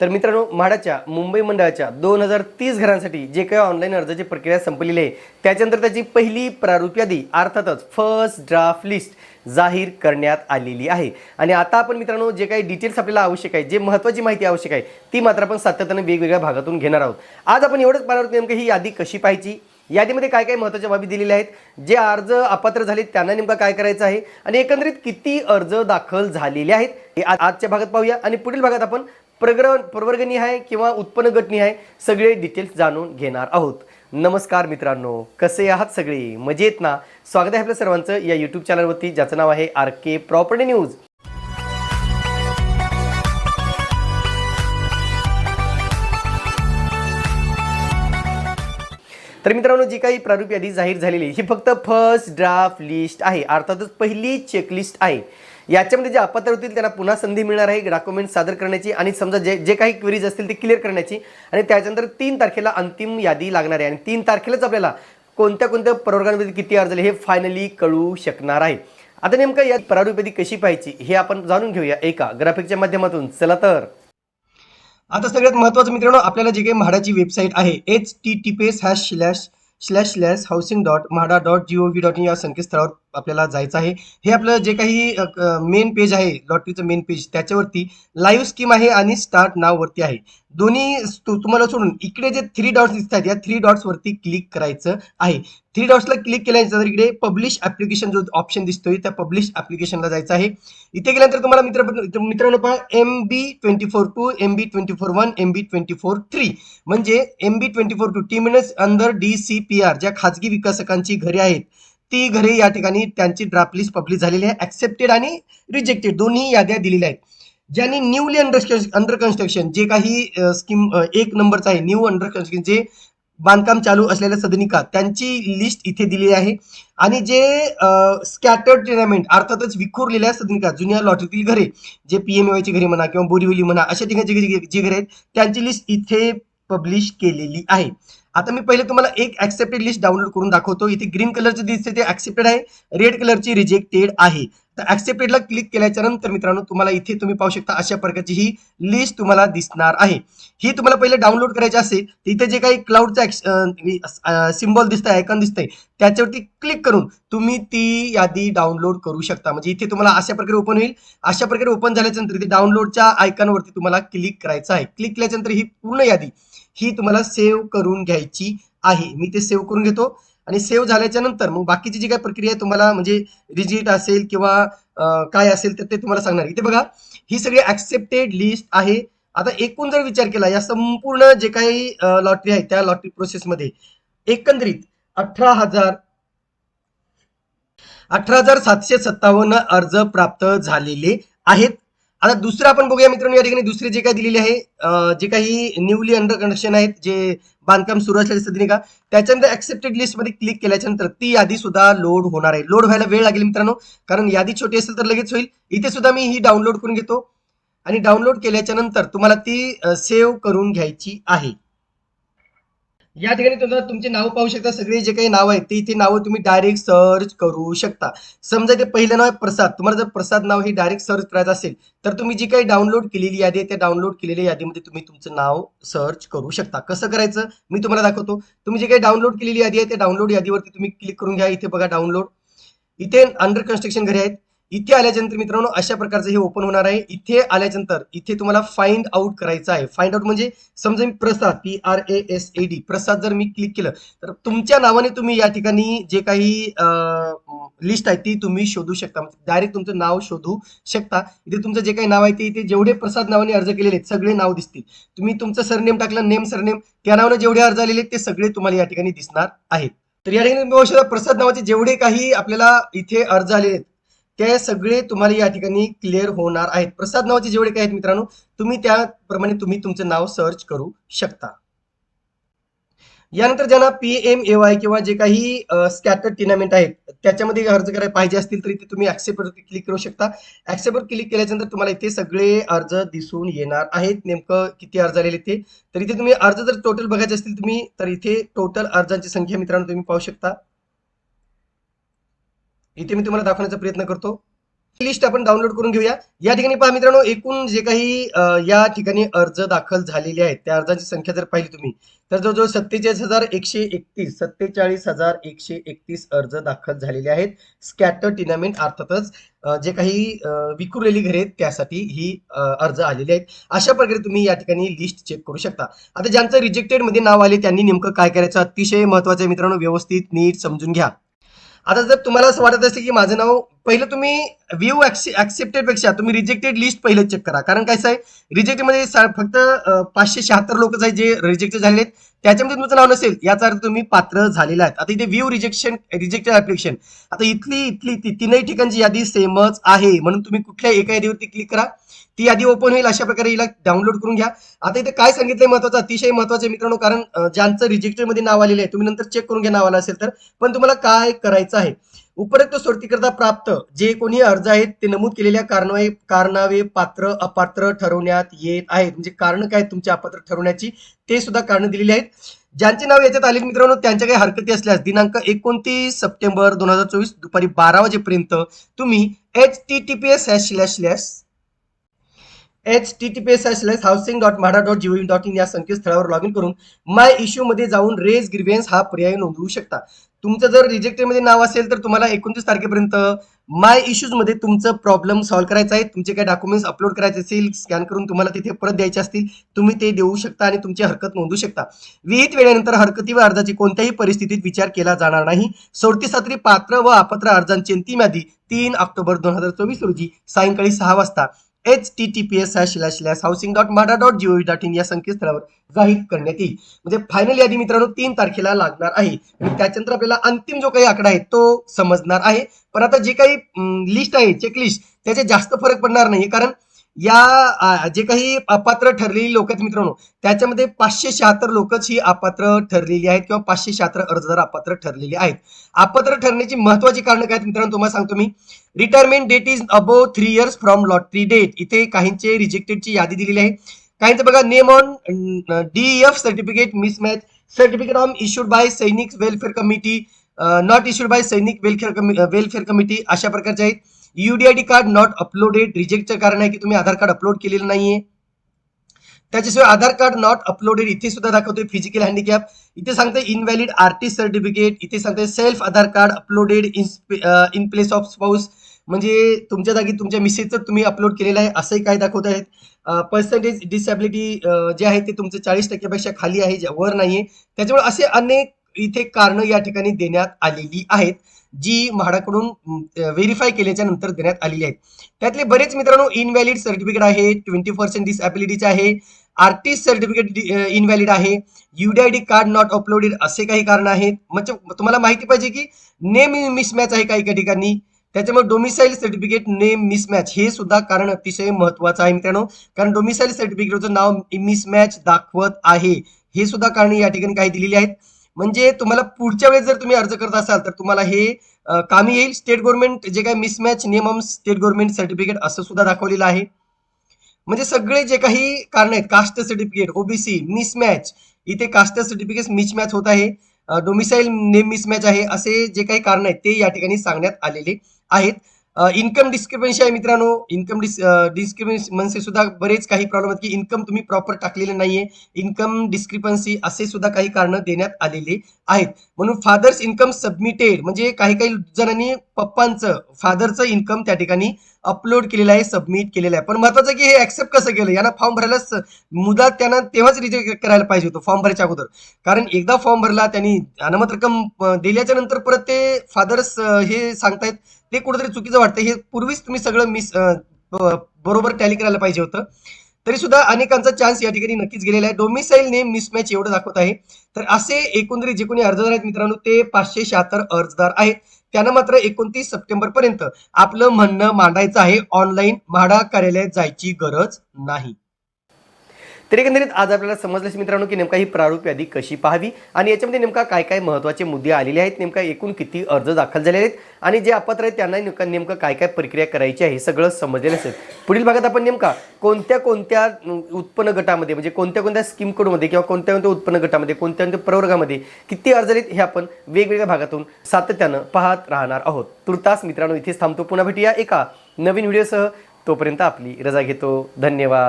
तर मित्रांनो म्हाडाच्या मुंबई मंडळाच्या दोन हजार तीस घरांसाठी जे काही ऑनलाईन अर्जाची प्रक्रिया संपलेली आहे त्याच्यानंतर त्याची पहिली प्रारूप यादी अर्थातच फर्स्ट ड्राफ्ट लिस्ट जाहीर करण्यात आलेली आहे. आणि आता आपण मित्रांनो जे काही डिटेल्स आपल्याला आवश्यक आहे जे महत्त्वाची माहिती आवश्यक आहे ती मात्र आपण सातत्याने वेगवेगळ्या भागातून घेणार आहोत. आज आपण एवढंच पाहणार आहोत नेमकं ही यादी कशी पाहायची यादीमध्ये काय काय महत्त्वाच्या बाबी दिलेल्या आहेत जे अर्ज अपात्र झाले त्यांना नेमका काय करायचं आहे आणि एकंदरीत किती अर्ज दाखल झालेले आहेत हे आजच्या भागात पाहूया. आणि पुढील भागात आपण प्रग्र प्रवर्गनिहाय किंवा उत्पन्न गटनिहाय सगळे डिटेल्स जाणून घेणार आहोत. नमस्कार मित्रांनो कसे आहात सगळे? मजेत ना? स्वागत आहे आपल्या सर्वांचं या यूट्यूब चॅनलवरती ज्याचं नाव आहे आर के प्रॉपर्टी न्यूज तर मित्रांनो जी काही प्रारूप यादी जाहीर झालेली आहे, ही फक्त फर्स्ट ड्राफ्ट लिस्ट आहे. अर्थातच पहिली चेकलिस्ट आहे. याच्यामध्ये जे अपात्र होतील त्यांना पुन्हा संधी मिळणार आहे डॉक्युमेंट सादर करण्याची आणि समजा जे जे काही क्वेरीज असतील ते क्लिअर करण्याची. आणि त्याच्यानंतर तीन तारखेला अंतिम यादी लागणार आहे. आणि तीन तारखेलाच आपल्याला कोणत्या कोणत्या प्रवर्गांमध्ये किती अर्ज झाले हे फायनली कळू शकणार आहे. आता नेमकं यात प्रारूपेदी कशी पाहायची हे आपण जाणून घेऊया एका ग्राफिकच्या माध्यमातून. चला तर. आता सगळ्यात महत्त्वाचं मित्रांनो आपल्याला जे काही म्हाडाची वेबसाईट आहे H T T P S hash slash slash slash housing dot MHADA dot G O V dot in या संकेतस्थळावर आपल्याला जायचं आहे. हे आपलं जे काही मेन पेज आहे लॉटरीचं मेन पेज त्याच्यावरती लाईव्ह स्कीम आहे आणि स्टार्ट नाववरती आहे. दोन्ही तुम्हाला सोडून इकडे जे थ्री डॉट्स दिसत आहेत या थ्री डॉट्स वरती क्लिक करायचं आहे. थ्री डॉट्सला क्लिक केल्यानंतर इकडे पब्लिश ऍप्लिकेशन जो ऑप्शन दिसतोय त्या पब्लिश ऍप्लिकेशनला जायचं आहे. इथे गेल्यानंतर तुम्हाला मित्र मित्रांनो पहा M B twenty four two M B twenty four one M B twenty four three म्हणजे M B twenty four two T minutes under D C P R ज्या खाजगी विकासकांची घरे आहेत. ती घरे या ठिकाणी त्यांची ड्राफ्ट लिस्ट पब्लिश झालेली आहे ऍक्सेप्टेड आणि रिजेक्टेड दोन्ही याद्या दिलेल्या आहेत. ज्यांनी न्यूली अंडर अंडर कन्स्ट्रक्शन जे काही स्कीम एक नंबरचा आहे न्यू अंडर कन्स्ट्रक्शन जे बांधकाम चालू असलेल्या सदनिका त्यांची लिस्ट इथे दिलेली आहे. आणि जे स्कॅटर्ड टेनामेंट अर्थातच विखुरलेल्या सदनिका जुन्या लॉटरीतील घरे जे पीएमएवाय घरे म्हणा किंवा बोरिवली म्हणा अशा ठिकाणची जी जी घरे आहेत त्यांची लिस्ट इथे पब्लिश केलेली आहे. आता मी पहिले तुम्हाला एक ऍक्सेप्टेड लिस्ट डाउनलोड करून दाखवतो. इथे ग्रीन कलरची दिसते ते ऍक्सेप्टेड आहे. रेड कलरची रिजेक्टेड आहे. तर ऍक्सेप्टेडला क्लिक केल्याच्यानंतर मित्रांनो तुम्हाला इथे तुम्ही पाहू शकता अशा प्रकारची ही लिस्ट तुम्हाला दिसणार आहे. ही तुम्हाला पहिले डाउनलोड करायची असेल तर इथे जे काही क्लाउडचा सिम्बॉल दिसत आहे आयकॉन दिसतंय त्याच्यावरती क्लिक करून तुम्ही ती यादी डाउनलोड करू शकता. म्हणजे इथे तुम्हाला अशा प्रकारे ओपन होईल. अशा प्रकारे ओपन झाल्याच्यानंतर इथे डाउनलोडच्या आयकॉनवरती तुम्हाला क्लिक करायचं आहे. क्लिक केल्याच्यानंतर ही पूर्ण यादी ही तुम्हाला सेव्ह करून घ्यायची आहे. मी ते सेव्ह करून घेतो आणि सेव्ह झाल्याच्यानंतर मग बाकीची जी काय प्रक्रिया आहे तुम्हाला म्हणजे रिजिट असेल किंवा काय असेल तर ते तुम्हाला सांगणार इथे बघा ही सगळी ऍक्सेप्टेड लिस्ट आहे. आता एकूण जर विचार केला या संपूर्ण जे काही लॉटरी आहे त्या लॉटरी प्रोसेसमध्ये एकंदरीत अठरा हजार अठरा हजार सातशे सत्तावन्न अर्ज प्राप्त झालेले आहेत. आता दुसरं आपण बघूया मित्रांनो या ठिकाणी दुसरे जे काही दिलेले आहे जे काही न्यूली अंडर कनेक्शन आहेत जे बांधकाम सुरू असलेले का त्याच्यानंतर ऍक्सेप्टेड लिस्टमध्ये क्लिक केल्याच्यानंतर ती यादी सुद्धा लोड होणार आहे. लोड व्हायला वेळ लागेल मित्रांनो कारण यादी छोटी असेल तर लगेच होईल. इथे सुद्धा मी ही डाउनलोड करून घेतो. आणि डाउनलोड केल्याच्यानंतर तुम्हाला ती सेव्ह करून घ्यायची आहे. या ठिकाणी तुम्हाला तुमचे नाव पाहू शकता. सगळे जे काही नाव आहेत ते इथे नावं तुम्ही डायरेक्ट सर्च करू शकता. समजा ते पहिलं नाव आहे प्रसाद. तुम्हाला जर प्रसाद नाव हे डायरेक्ट सर्च करायचं असेल तर तुम्ही जी काही डाउनलोड केलेली यादी आहे त्या डाउनलोड केलेल्या यादीमध्ये तुम्ही तुमचं नाव सर्च करू शकता. कसं करायचं? मी तुम्हाला दाखवतो. तुम्ही जी काही डाउनलोड केलेली यादी आहे त्या डाउनलोड यादीवरती तुम्ही क्लिक करून घ्या. इथे बघा डाउनलोड इथे अंडर कन्स्ट्रक्शन घरे आहेत. इथे आल्याच्यानंतर मित्रांनो अशा प्रकारचं हे ओपन होणार आहे. इथे आल्याच्यानंतर इथे तुम्हाला फाइंड आउट करायचं आहे. फाइंड आउट म्हणजे समजा मी Prasad P R A S A D Prasad जर मी क्लिक केलं तर तुमच्या नावाने तुम्ही या ठिकाणी जे काही लिस्ट आहे ती तुम्ही शोधू शकता. म्हणजे डायरेक्ट तुमचं नाव शोधू शकता. इथे तुमचं जे काही नाव आहे ते इथे जेवढे प्रसाद नावाने अर्ज केलेले आहेत सगळे नाव दिसतील. तुम्ही तुमचं सरनेम टाकलं नेम सरनेम त्या नावाने जेवढे अर्ज आलेले आहेत ते सगळे तुम्हाला या ठिकाणी दिसणार आहेत. तर या ठिकाणी प्रसाद नावाचे जेवढे काही आपल्याला इथे अर्ज आलेले आहेत ते सगळे तुम्हाला या ठिकाणी क्लिअर होणार आहेत. प्रसाद नावाचे जेवढे काही आहेत मित्रांनो तुम्ही त्याप्रमाणे तुम्ही तुमचं नाव सर्च करू शकता. यानंतर ज्यांना पी एम ए वाय किंवा जे काही स्कॅटर टिनामेंट आहेत त्याच्यामध्ये अर्ज करायला पाहिजे असतील तर इथे तुम्ही ऍक्सेप्ट वरती क्लिक करू शकता. ऍक्सेप्टवर क्लिक केल्यानंतर तुम्हाला इथे सगळे अर्ज दिसून येणार आहेत. नेमकं किती अर्ज आलेले ते. तर इथे तुम्ही अर्ज जर टोटल बघायचे असतील तुम्ही तर इथे टोटल अर्जांची संख्या मित्रांनो तुम्ही पाहू शकता. इथे मी तुम्हाला दाखवण्याचा प्रयत्न करतो. लिस्ट आपण डाउनलोड करून घेऊया. या ठिकाणी पहा मित्रांनो एकूण जे काही या ठिकाणी अर्ज दाखल झालेले आहेत त्या अर्जांची संख्या जर पाहिली तुम्ही तर जवळजवळ सत्तेचाळीस हजार एकशे एकतीस सत्तेचाळीस हजार एकशे एकतीस अर्ज दाखल झालेले आहेत. स्कॅटर टिनामेंट अर्थातच जे काही अ, विखुरलेली घरे आहेत त्यासाठी ही अर्ज आलेले आहेत. अशा प्रकारे तुम्ही या ठिकाणी लिस्ट चेक करू शकता. आता ज्यांचं रिजेक्टेडमध्ये नाव आले त्यांनी नेमकं काय करायचं? अतिशय महत्वाचं आहे मित्रांनो व्यवस्थित नीट समजून घ्या. आता जर तुम्हाला असं वाटत असेल की माझं नाव पहिलं तुम्ही व्ह्यू ऍक्सेप्टेडपेक्षा तुम्ही रिजेक्टेड लिस्ट पहिले चेक करा. कारण काय आहे रिजेक्टेडमध्ये फक्त पाचशे शहात्तर लोकच आहेत जे रिजेक्टेड झालेले आहेत त्याच्यामध्ये तुमचं नाव नसेल. याचा अर्थ तुम्ही पात्र झालेला आहेत. आता इथे व्ह्यू रिजेक्शन रिजेक्टेड ऍप्लिकेशन आता इथली इथली ती तीनही ठिकाणची यादी सेमच आहे. म्हणून तुम्ही कुठल्या एका यादीवरती क्लिक करा. ती यादी ओपन होईल अशा प्रकारे हिला डाउनलोड करून घ्या. आता इथे काय सांगितलंय महत्वाचं? अतिशय महत्वाचं आहे मित्रांनो कारण ज्यांचं रिजेक्टेडमध्ये नाव आलेलं आहे तुम्ही नंतर चेक करून घ्या नाव आलं असेल तर. पण तुम्हाला काय करायचं आहे? उपरोक्त सोडतीकरता प्राप्त जे कोणी अर्ज आहेत ते नमूद केलेल्या कारणावे कारणावे पात्र अपात्र ठरवण्यात येत आहेत. म्हणजे कारण काय तुमचे तुमच्या अपात्र ठरवण्याची? ते सुद्धा कारण दिलेली आहेत. ज्यांचे नाव याच्यात आले मित्रांनो त्यांच्या काही हरकती असल्यास दिनांक एकोणतीस सप्टेंबर दोन हजार चोवीस दुपारी बारा वाजेपर्यंत तुम्ही H T T P S slash slash H T T P S slash housing dot MHADA dot GOV dot in या संकेतस्थळावर लॉग इन करून माय इश्यू मध्ये जाऊन रेज ग्रिव्हियन्स हा पर्याय नोंदवू शकता. तुमचं जर रिजेक्टेडमध्ये नाव असेल तर तुम्हाला एकोणतीस तारखेपर्यंत माय इश्यूजमध्ये तुमचं प्रॉब्लेम सॉल्व्ह करायचा आहे. तुमचे काही डॉक्युमेंट्स अपलोड करायचे असेल स्कॅन करून तुम्हाला तिथे परत द्यायचे असतील तुम्ही ते देऊ शकता आणि तुमची हरकत नोंदवू शकता. विहित वेळेनंतर हरकती व अर्जाची कोणत्याही परिस्थितीत विचार केला जाणार नाही. सोडतीसाठी पात्र व अपात्र अर्जांची अंतिम यादी तीन ऑक्टोबर दोन हजार चोवीस रोजी सायंकाळी सहा वाजता. H T T P S slash slash housing dot MHADA dot GOV dot in या संकेतस्थळावर जाहीर करण्यात येईल. म्हणजे फायनल यादी मित्रांनो तीन तारखेला लागणार आहे. आणि त्याच्यानंतर आपल्याला अंतिम जो काही आकडा आहे तो समजणार आहे. पण आता जे काही लिस्ट आहे चेकलिस्ट त्याचे जास्त फरक पडणार नाही कारण या जे काही अपात्र ठरलेली लोक आहेत मित्रांनो त्याच्यामध्ये पाचशे शहात्तर लोकच ही अपात्र ठरलेली आहेत किंवा पाचशे शहात्तर अर्जदार अपात्र ठरलेले आहेत. अपात्र ठरण्याची महत्वाची कारण काय मित्रांनो तुम्हाला सांगतो मी. Retirement date is above three years from lottery date इथे काहींचे रिजेक्टेडची यादी दिलेली आहे. काहींचं बघा name on D F certificate mismatch certificate on issued by Sainik welfare committee not issued by Sainik welfare welfare committee अशा प्रकारचे आहेत. युडीआयडी कार्ड नॉट अपलोडेड रिजेक्टचं कारण आहे की तुम्ही आधार कार्ड अपलोड केलेलं नाहीये. त्याच्याशिवाय आधार कार्ड नॉट अपलोडेड इथे सुद्धा दाखवतोय फिजिकल हँडिकॅप इथे सांगते इनव्हॅलिड आर्टिस्ट सर्टिफिकेट इथे सांगते self Aadhaar card uploaded in place of spouse म्हणजे तुमच्या जागी तुमच्या मिसेसचं तुम्ही अपलोड केलेलं आहे असंही काय दाखवत आहेत. पर्सेंटेज डिसॅबिलिटी जे आहे ते तुमचं चाळीस टक्क्यापेक्षा खाली आहे जे वर नाहीये. त्याच्यामुळे असे अनेक इथे कारणं या ठिकाणी देण्यात आलेली आहेत जी म्हाडाकडून व्हेरीफाय केल्याच्यानंतर देण्यात आलेली आहेत. त्यातले बरेच मित्रांनो इनव्हॅलिड सर्टिफिकेट आहे ट्वेंटी पर्सेंट डिसॅबिलिटीचे आहे आर्टिस्ट सर्टिफिकेट इनव्हॅलिड आहे युडीआयडी कार्ड नॉट अपलोडेड असे काही कारण आहेत. म्हणजे तुम्हाला माहिती पाहिजे की नेम मिसमॅच आहे काही काही ठिकाणी? त्याच्यामुळे डोमिसाईल सर्टिफिकेट नेम मिसमॅच हे सुद्धा कारण अतिशय महत्वाचं आहे मित्रांनो. कारण डोमिसाईल सर्टिफिकेटचं नाव मिसमॅच दाखवत आहे. हे सुद्धा कारण या ठिकाणी काही दिलेली आहेत. म्हणजे तुम्हाला पुढच्या वेळेस जर तुम्ही अर्ज करत असाल तर तुम्हाला हे कामी येईल. स्टेट गव्हर्नमेंट जे काही मिसमॅच नियमम स्टेट गव्हर्नमेंट सर्टिफिकेट असं सुद्धा दाखवलेलं आहे. म्हणजे सगळे जे काही कारण आहेत कास्ट सर्टिफिकेट ओबीसी मिसमॅच इथे कास्ट सर्टिफिकेट मिसमॅच होत आहे. डोमिसाईल नेम मिसमॅच आहे असे जे काही कारण आहेत ते या ठिकाणी सांगण्यात आलेले आहेत. इन्कम डिस्क्रिपन्सी आहे मित्रांनो. इन्कम डिस डिस्क्रिपन्सी सुद्धा बरेच काही प्रॉब्लेम आहेत की इन्कम तुम्ही प्रॉपर टाकलेलं नाहीये. इन्कम डिस्क्रिपन्सी असे सुद्धा काही कारण देण्यात आलेले आहेत. म्हणून फादर्स इन्कम सबमिटेड म्हणजे काही काही जणांनी पप्पांचं फादरचं इन्कम त्या ठिकाणी अपलोड केलेलं आहे सबमिट केलेलं आहे. पण महत्वाचं की हे ऍक्सेप्ट कसं केलं? यांना फॉर्म भरायला मुदा त्यांना तेव्हाच रिजेक्ट करायला पाहिजे होतं फॉर्म भरायच्या अगोदर. कारण एकदा फॉर्म भरला त्यांनी अनामत रक्कम दिल्याच्या नंतर परत ते फादर्स हे सांगतायत ते कुठेतरी चुकीचं वाटतं हे पूर्वीच तुम्ही सगळं मिस बरोबर टॅली करायला पाहिजे होतं. तरी सुद्धा अनेकांचा चान्स या ठिकाणी नक्कीच गेलेला आहे. डोमिसाईल नेम मिसमॅच एवढं दाखवत आहे. तर असे एकंदरीत जे कोणी अर्जदार आहेत मित्रांनो ते पाचशे शहात्तर अर्जदार आहेत. त्यांना मात्र एकोणतीस सप्टेंबर पर्यंत आपलं म्हणणं मांडायचं आहे. ऑनलाईन म्हाडा कार्यालयात जायची गरज नाही. तर एकंदरीत आज आपल्याला समजलंच मित्रांनो की नेमका ही प्रारूप यादी कशी पाहावी आणि याच्यामध्ये नेमका काय काय महत्त्वाचे मुद्दे आलेले आहेत नेमका एकूण किती अर्ज दाखल झालेले आहेत आणि जे अपात्र आहेत त्यांना नेमकं नेमकं काय काय प्रक्रिया करायची आहे हे सगळं समजलेलं असेल. पुढील भागात आपण नेमका कोणत्या कोणत्या उत्पन्न गटामध्ये म्हणजे कोणत्या कोणत्या स्कीम कोडमध्ये किंवा कोणत्या कोणत्या उत्पन्न गटामध्ये कोणत्या कोणत्या प्रवर्गामध्ये किती अर्ज आहेत हे आपण वेगवेगळ्या भागातून सातत्यानं पाहत राहणार आहोत. तुर्तास मित्रांनो इथेच थांबतो. पुन्हा भेटूया एका नवीन व्हिडिओसह. तोपर्यंत आपली रजा घेतो. धन्यवाद.